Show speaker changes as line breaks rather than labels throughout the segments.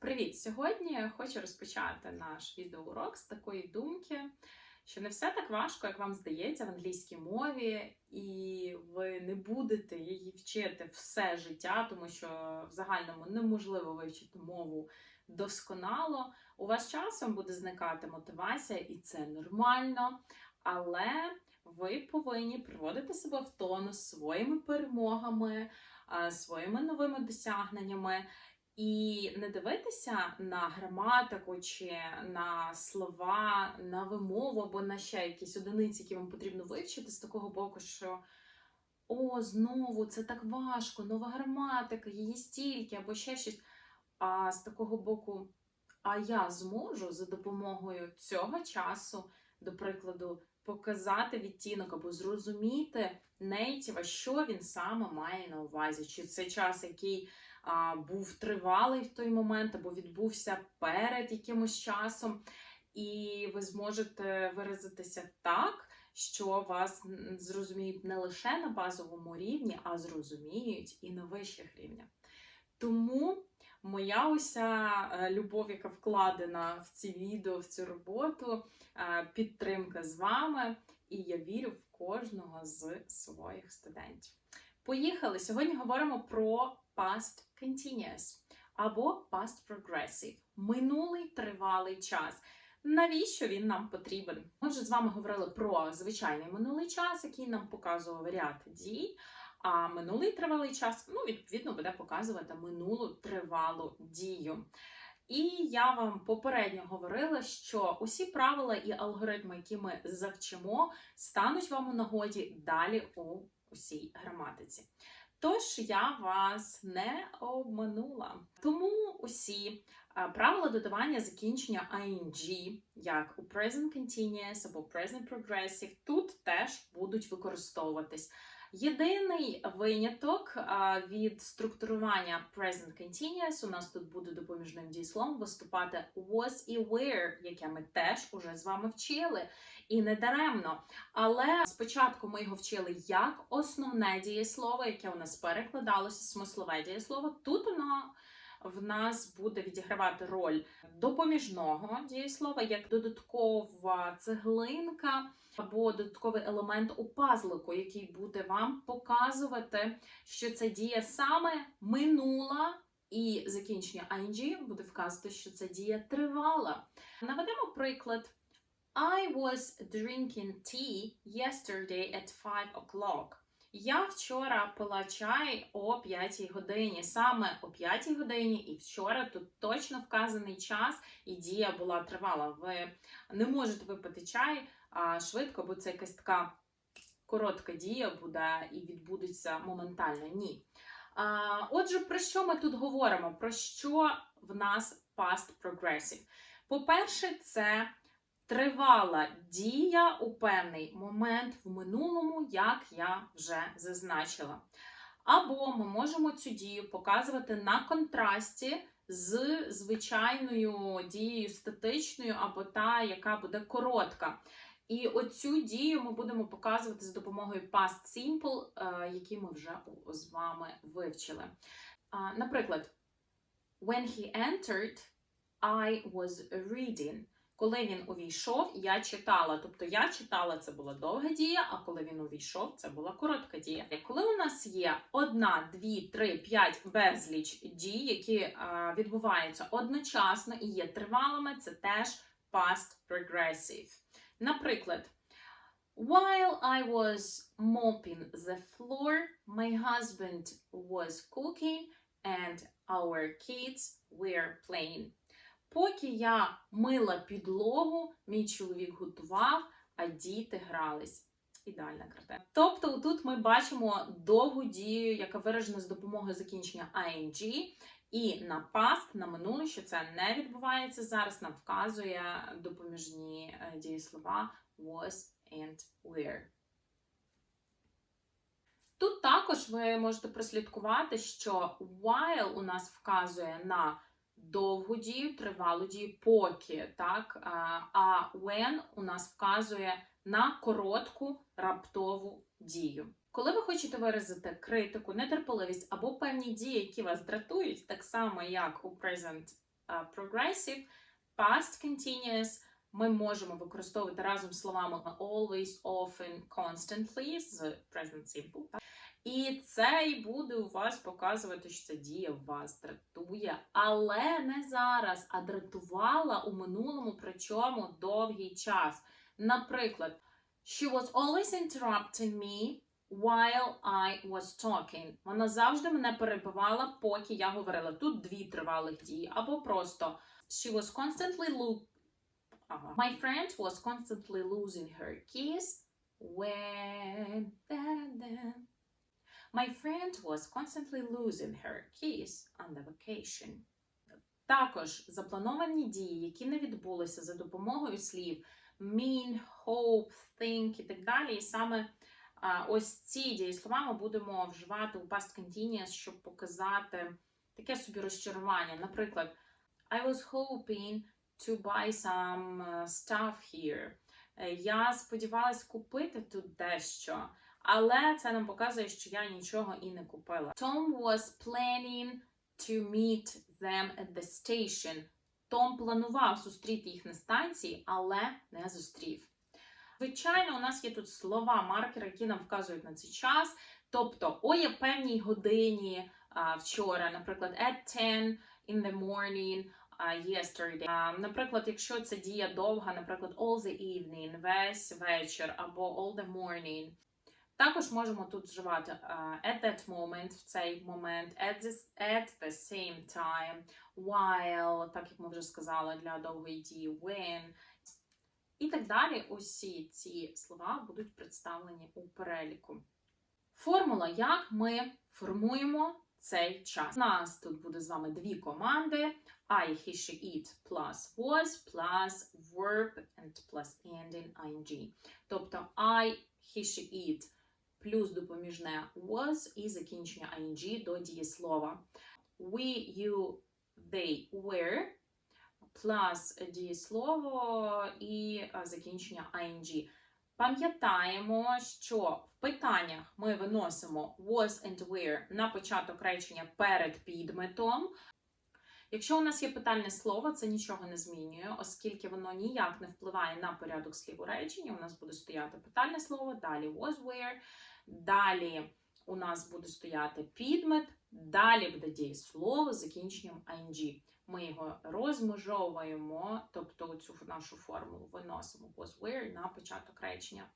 Привіт! Сьогодні я хочу розпочати наш відеоурок з такої думки, що не все так важко, як вам здається в англійській мові, і ви не будете її вчити все життя, тому що в загальному неможливо вивчити мову досконало. У вас часом буде зникати мотивація, і це нормально. Але ви повинні приводити себе в тонус своїми перемогами, своїми новими досягненнями. І не дивитися на граматику чи на слова, на вимову або на ще якісь одиниці, які вам потрібно вивчити з такого боку, що о, знову це так важко, нова граматика, її стільки, або ще щось. А з такого боку, а я зможу за допомогою цього часу, до прикладу, показати відтінок або зрозуміти нейтіва, що він саме має на увазі, чи це час, який був тривалий в той момент, або відбувся перед якимось часом, і ви зможете виразитися так, що вас зрозуміють не лише на базовому рівні, а зрозуміють і на вищих рівнях. Тому моя уся е, любов, яка вкладена в ці відео, в цю роботу, е, підтримка з вами, і я вірю в кожного з своїх студентів. Поїхали! Сьогодні говоримо про past continuous або past progressive минулий тривалий час. Навіщо він нам потрібен? Ми вже з вами говорили про звичайний минулий час, який нам показував ряд дій. А минулий тривалий час, ну, відповідно, буде показувати минулу тривалу дію. І я вам попередньо говорила, що усі правила і алгоритми, які ми завчимо, стануть вам у нагоді далі у усій граматиці. Тож я вас не обманула. Тому усі е, правила додавання закінчення ing, як у present continuous або present progressive, тут теж будуть використовуватись. Єдиний виняток від структурування present continuous у нас тут буде допоміжним дійслом виступати was і were, яке ми теж уже з вами вчили. І не даремно. Але спочатку ми його вчили як основне дієслово, яке у нас перекладалося, смислове дієслово. Тут воно в нас буде відігравати роль допоміжного дієслова, як додаткова цеглинка або додатковий елемент у пазлику, який буде вам показувати, що це дія саме минула. І закінчення ing буде вказувати, що ця дія тривала. Наведемо приклад. I was drinking tea yesterday at 5 o'clock. Я вчора пила чай о 5 годині, саме о 5 годині, і вчора тут точно вказаний час, і дія була тривала. Ви не можете випити чай а, швидко, бо це якась така коротка дія буде і відбудеться моментально. Ні. А, Отже, про що ми тут говоримо? Про що в нас past progressive? По-перше, це тривала дія у певний момент в минулому, як я вже зазначила. Або ми можемо цю дію показувати на контрасті з звичайною дією статичною, або та, яка буде коротка. І оцю дію ми будемо показувати за допомогою past simple, е, які ми вже з вами вивчили. Наприклад, when he entered, I was reading. Коли він увійшов, я читала. Тобто я читала, це була довга дія, а коли він увійшов, це була коротка дія. Коли у нас є одна, дві, три, п'ять безліч дій, які е, відбуваються одночасно і є тривалими, це теж past progressive. Наприклад, while I was mopping the floor, my husband was cooking and our kids were playing. Поки я мила підлогу, мій чоловік готував, а діти грались. Ідеальна картина. Тобто, тут ми бачимо довгу дію, яка виражена з допомогою закінчення ing, і на past, на минуле, що це не відбувається зараз, нам вказує допоміжні е, дієслова was and were. Тут також ви можете прослідкувати, що while у нас вказує на довгу дію, тривалу дію, поки, так? А when у нас вказує на коротку раптову дію. Коли ви хочете виразити критику, нетерпеливість або певні дії, які вас дратують, так само як у present progressive, past continuous ми можемо використовувати разом словами always, often, constantly з present simple. І це і буде у вас показувати, що ця дія вас дратує, але не зараз, а дратувала у минулому, причому довгий час. Наприклад, she was always interrupting me while I was talking. Вона завжди мене перебивала, поки я говорила. Тут дві тривалих дії, або просто she was constantly lo- Ага. My friend was constantly losing her keys when. My friend was constantly losing her keys on the vacation. Також заплановані дії, які не відбулися за допомогою слів mean, hope, think і так далі. І саме ось ці дієслова ми будемо вживати у past continuous, щоб показати таке собі розчарування. Наприклад, I was hoping to buy some uh, stuff here. Е, Я сподівалась купити тут дещо, але це нам показує, що я нічого і не купила. Tom was planning to meet them at the station. Том планував зустріти їх на станції, але не зустрів. Звичайно, у нас є тут слова, маркери, які нам вказують на цей час. Тобто, о є певній годині а, вчора, наприклад, at 10 in the morning, а, yesterday. А, наприклад, якщо це дія довга, наприклад, all the evening, весь вечір, або all the morning. Також можемо тут вживати а, at that moment, в цей момент, at, this, at the same time, while, так як ми вже сказали, для довгої дії, when. І так далі, усі ці слова будуть представлені у переліку. Формула, як ми формуємо цей час. У нас тут буде з вами дві команди: I, he, she, it plus was plus verb and plus ending ing. Тобто I, he, she, it плюс допоміжне was і закінчення ing до дієслова. We, you, they, were plus дієслово і закінчення ing. Пам'ятаємо, що в питаннях ми виносимо was and were на початок речення перед підметом. Якщо у нас є питальне слово, це нічого не змінює, оскільки воно ніяк не впливає на порядок слів у реченні. У нас буде стояти питальне слово, далі was where, далі у нас буде стояти підмет, далі буде дієслово з закінченням ing. Ми його розмежовуємо, тобто цю нашу формулу виносимо was where на початок речення.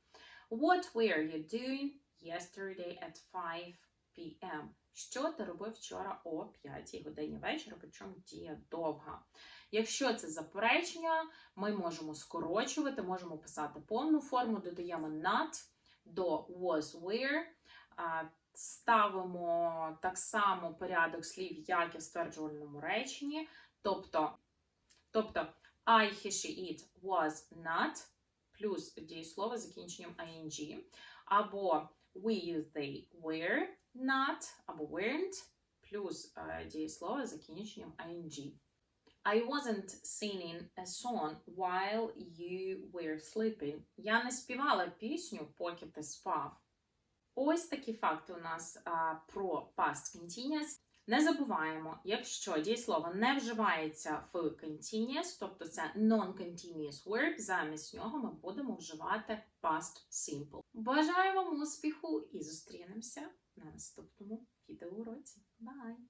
What were you doing yesterday at 5 p.m.? Що ти робив вчора о 5 годині вечора, причому дія довга. Якщо це заперечення, ми можемо скорочувати, можемо писати повну форму, додаємо not до was where, ставимо так само порядок слів, як і в стверджувальному реченні. Тобто, тобто I, he, she, it was not, плюс дієслово закінченням ing, або we, they were not, або weren't, плюс е, дієслово з закінченням ing. I wasn't singing a song while you were sleeping. Я не співала пісню, поки ти спав. Ось такі факти у нас а, про past continuous. Не забуваємо, якщо дієслово не вживається в continuous, тобто це non-continuous verb, замість нього ми будемо вживати past simple. Бажаю вам успіху і зустрінемося на наступному відеоуроці. Бай!